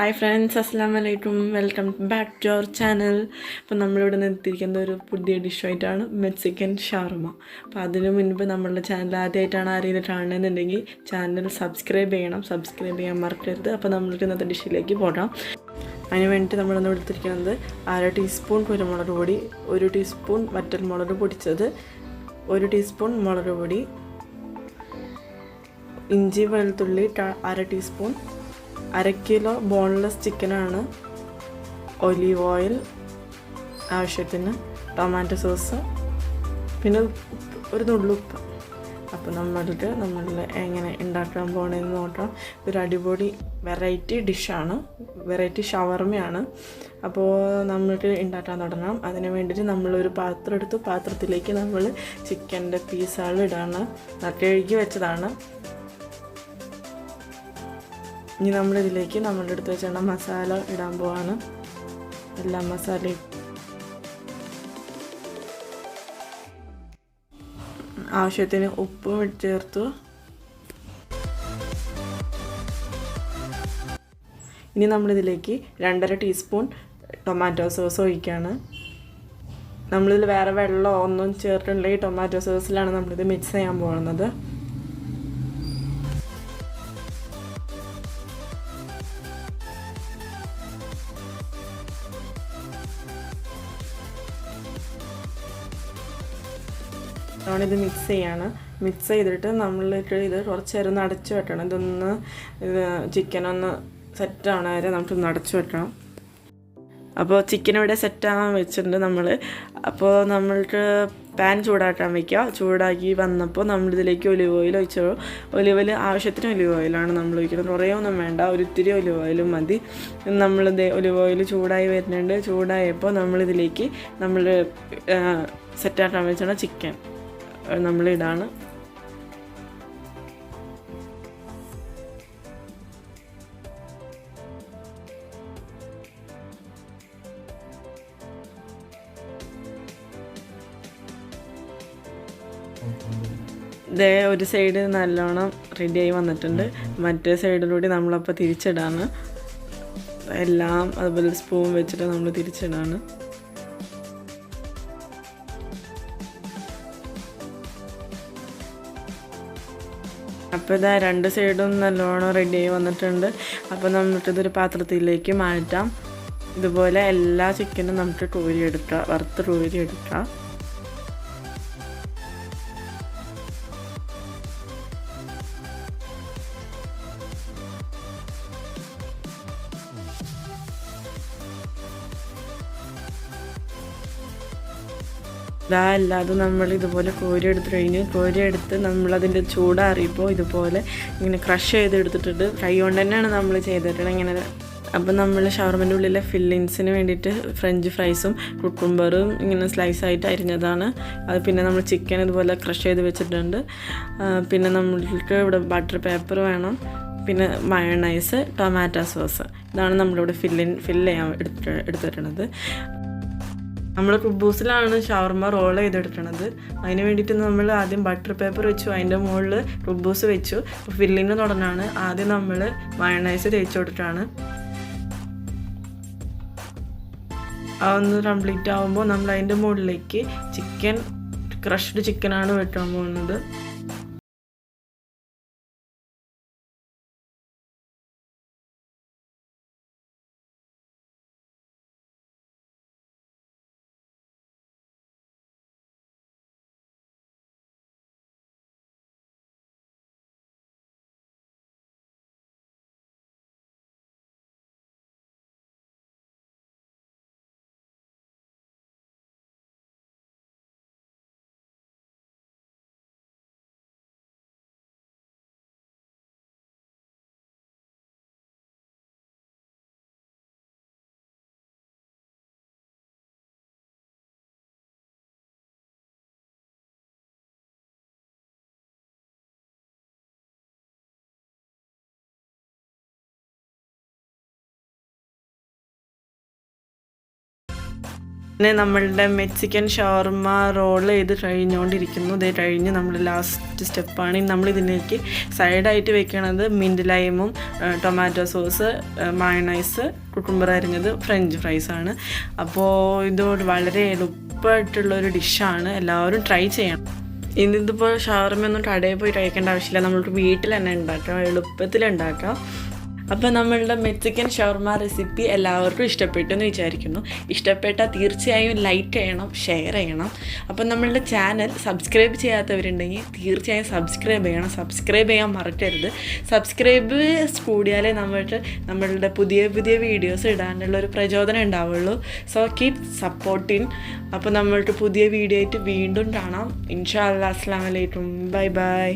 Hi friends അസ്സാം വലൈക്കും welcome back to our channel അപ്പോൾ നമ്മളിവിടെ നിർത്തിയിരിക്കുന്ന ഒരു പുതിയ ഡിഷായിട്ടാണ് മെക്സിക്കൻ ഷാർമ അപ്പോൾ അതിനു മുൻപ് നമ്മളുടെ ചാനൽ ആദ്യമായിട്ടാണ് ആരെങ്കിലും കാണുന്നുണ്ടെങ്കിൽ ചാനൽ സബ്സ്ക്രൈബ് ചെയ്യണം. സബ്സ്ക്രൈബ് ചെയ്യാൻ മറക്കരുത്. അപ്പോൾ നമ്മൾക്ക് ഇന്നത്തെ ഡിഷിലേക്ക് പോകാം. അതിന് വേണ്ടിയിട്ട് നമ്മളിന്ന് എടുത്തിരിക്കുന്നത് അര ടീസ്പൂൺ കുരുമുളക് പൊടി ഒരു ടീസ്പൂൺ വറ്റൽ മുളക് പൊടിച്ചത് ഒരു ടീസ്പൂൺ മുളക് പൊടി ഇഞ്ചി വെളുത്തുള്ളി അര ടീസ്പൂൺ അര കിലോ ബോൺലെസ് ചിക്കനാണ്. ഒലീവ് ഓയിൽ ആവശ്യത്തിന് ടൊമാറ്റോ സോസ് പിന്നെ ഒരു നുള്ളുപ്പ് അപ്പോൾ നമ്മൾക്ക് നമ്മൾ എങ്ങനെ ഉണ്ടാക്കാൻ പോകണമെന്ന് നോക്കാം. ഒരു അടിപൊളി വെറൈറ്റി ഡിഷാണ്. വെറൈറ്റി ഷവർമയാണ്. അപ്പോൾ നമ്മൾക്ക് ഉണ്ടാക്കാൻ തുടങ്ങാം. അതിന് വേണ്ടിയിട്ട് നമ്മളൊരു പാത്രം എടുത്ത് പാത്രത്തിലേക്ക് നമ്മൾ ചിക്കന്റെ പീസുകൾ ഇടാണ് കഴുകി വെച്ചതാണ്. ഇനി നമ്മളിതിലേക്ക് നമ്മളുടെ അടുത്ത് വെച്ചിട്ടുള്ള മസാല ഇടാൻ പോവാണ്. എല്ലാ മസാലയും. ആവശ്യത്തിന് ഉപ്പും ചേർത്തു. ഇനി നമ്മളിതിലേക്ക് രണ്ടര ടീസ്പൂൺ ടൊമാറ്റോ സോസ് ഒഴിക്കുകയാണ് നമ്മളിതിൽ വേറെ വെള്ളമോ ഒന്നും ചേർത്തിട്ടുണ്ടെങ്കിൽ ടൊമാറ്റോ സോസിലാണ് നമ്മളിത് മിക്സ് ചെയ്യാൻ പോകുന്നത്. നമ്മളിത് മിക്സ് ചെയ്യാണ്. മിക്സ് ചെയ്തിട്ട് നമ്മളിട്ട് ഇത് കുറച്ച് നേരം ഒന്ന് അടച്ചു വെക്കണം ഇതൊന്ന് ഇത് ചിക്കനൊന്ന് സെറ്റാണ് വരെ നമുക്കൊന്ന് അടച്ചു വെക്കണം അപ്പോൾ ചിക്കൻ ഇവിടെ സെറ്റാകാൻ വെച്ചിട്ടുണ്ട് നമ്മൾ അപ്പോൾ നമ്മൾക്ക് പാൻ ചൂടാക്കാൻ വയ്ക്കുക ചൂടാക്കി വന്നപ്പോൾ നമ്മളിതിലേക്ക് ഒലിവ് ഓയിൽ ഒഴിച്ചോളൂ ഒലിവ് ഓയിൽ ആവശ്യത്തിന് ഒലിവ് ഓയിലാണ് നമ്മൾ ഒഴിക്കുന്നത്. കുറേ ഒന്നും വേണ്ട. ഒരു ഇത്തിരി ഒലിവ് ഓയിലും മതി. നമ്മളിത് ഒലിവ് ഓയിൽ ചൂടായി വരുന്നുണ്ട്. ചൂടായപ്പോൾ നമ്മളിതിലേക്ക് നമ്മൾ സെറ്റാക്കാൻ വെച്ചാണ് ചിക്കൻ നമ്മളിടാണ് ഇതേ ഒരു സൈഡ് നല്ലോണം റെഡിയായി വന്നിട്ടുണ്ട്. മറ്റേ സൈഡിലൂടെ നമ്മളപ്പോൾ തിരിച്ചിടാണ്. എല്ലാം അതുപോലെ സ്പൂൺ വെച്ചിട്ട് നമ്മൾ തിരിച്ചിടാണ്. അപ്പോൾ ഇതാ രണ്ട് സൈഡും നല്ലോണം റെഡിയായി വന്നിട്ടുണ്ട്. അപ്പോൾ നമുക്കിതൊരു പാത്രത്തിലേക്ക് മാറ്റാം. ഇതുപോലെ എല്ലാ ചിക്കനും നമുക്ക് ടൂരി വറുത്ത് ടൂരി ഇതാ അല്ലാതെ നമ്മൾ ഇതുപോലെ കോരി എടുത്ത് കഴിഞ്ഞ് കോരി എടുത്ത് നമ്മളതിന്റെ ചൂടാറിയപ്പോൾ ഇതുപോലെ ഇങ്ങനെ ക്രഷ് ചെയ്തെടുത്തിട്ടുണ്ട് കൈ കൊണ്ട് തന്നെയാണ് നമ്മൾ ചെയ്തിട്ടുള്ളത്. ഇങ്ങനെ അപ്പം നമ്മൾ ഷവർമന്റെ ഉള്ളിലെ ഫില്ലിങ്സിന് വേണ്ടിയിട്ട് ഫ്രഞ്ച് ഫ്രൈസും കുക്കുംബറും ഇങ്ങനെ സ്ലൈസ് ആയിട്ട് അരിഞ്ഞതാണ്. അത് പിന്നെ നമ്മൾ ചിക്കൻ ഇതുപോലെ ക്രഷ് ചെയ്ത് വെച്ചിട്ടുണ്ട്. പിന്നെ നമ്മൾക്ക് ഇവിടെ ബട്ടർ പേപ്പർ വേണം. പിന്നെ മയണൈസ് ടൊമാറ്റോ സോസ് ഇതാണ് നമ്മളിവിടെ ഫില്ലിൻ ഫില്ല് ചെയ്യാൻ എടുത്ത് എടുത്തിട്ടുള്ളത്. നമ്മൾ കുബൂസിലാണ് ഷവർമ റോൾ ചെയ്തെടുക്കുന്നത് അതിന് വേണ്ടിയിട്ട് നമ്മൾ ആദ്യം ബട്ടർ പേപ്പർ വെച്ചു അതിന്റെ മുകളിൽ കുബൂസ് വെച്ചു. ഫില്ലിങ് തുടങ്ങാണ്. ആദ്യം നമ്മൾ മയണൈസ് തേച്ച് കൊടുക്കുകയാണ് അതൊന്ന് കംപ്ലീറ്റ് ആകുമ്പോൾ നമ്മൾ അതിന്റെ മുകളിലേക്ക് ചിക്കൻ ക്രഷ്ഡ് ചിക്കനാണ് വെട്ടാൻ പോകുന്നത്. പിന്നെ നമ്മളുടെ മെക്സിക്കൻ ഷവർമ റോൾ ചെയ്ത് കഴിഞ്ഞുകൊണ്ടിരിക്കുന്നു ഇത് കഴിഞ്ഞ് നമ്മൾ ലാസ്റ്റ് സ്റ്റെപ്പാണ്. നമ്മൾ ഇതിലേക്ക് സൈഡായിട്ട് വെക്കണത് മിന്റ് ലൈമും ടൊമാറ്റോ സോസ് മയണൈസ് കുക്കുംബർ അരിഞ്ഞത് ഫ്രഞ്ച് ഫ്രൈസാണ് അപ്പോൾ ഇതോട് വളരെ എളുപ്പമായിട്ടുള്ളൊരു ഡിഷാണ് എല്ലാവരും ട്രൈ ചെയ്യണം. ഇന്നിതിപ്പോൾ ഷവർമയൊന്നും കടയിൽ പോയി കഴിക്കേണ്ട ആവശ്യമില്ല. നമ്മൾക്ക് വീട്ടിൽ തന്നെ ഉണ്ടാക്കാം. എളുപ്പത്തിൽ ഉണ്ടാക്കാം. അപ്പോൾ നമ്മളുടെ മെക്സിക്കൻ ഷവർമ റെസിപ്പി എല്ലാവർക്കും ഇഷ്ടപ്പെട്ടു എന്ന് വിചാരിക്കുന്നു. ഇഷ്ടപ്പെട്ടാൽ തീർച്ചയായും ലൈക്ക് ചെയ്യണം ഷെയർ ചെയ്യണം. അപ്പോൾ നമ്മളുടെ ചാനൽ സബ്സ്ക്രൈബ് ചെയ്യാത്തവരുണ്ടെങ്കിൽ തീർച്ചയായും സബ്സ്ക്രൈബ് ചെയ്യണം. സബ്സ്ക്രൈബ് ചെയ്യാൻ മറക്കരുത്. സബ്സ്ക്രൈബ് കൂടിയാലേ നമ്മൾക്ക് നമ്മളുടെ പുതിയ പുതിയ വീഡിയോസ് ഇടാനുള്ള ഒരു പ്രചോദനം ഉണ്ടാവുള്ളൂ. സോ കീപ് സപ്പോർട്ടിങ് അപ്പോൾ നമ്മൾക്ക് പുതിയ വീഡിയോ ആയിട്ട് വീണ്ടും കാണാം. ഇൻഷാ അല്ലാ അസ്സാം വലൈക്കും ബൈ ബൈ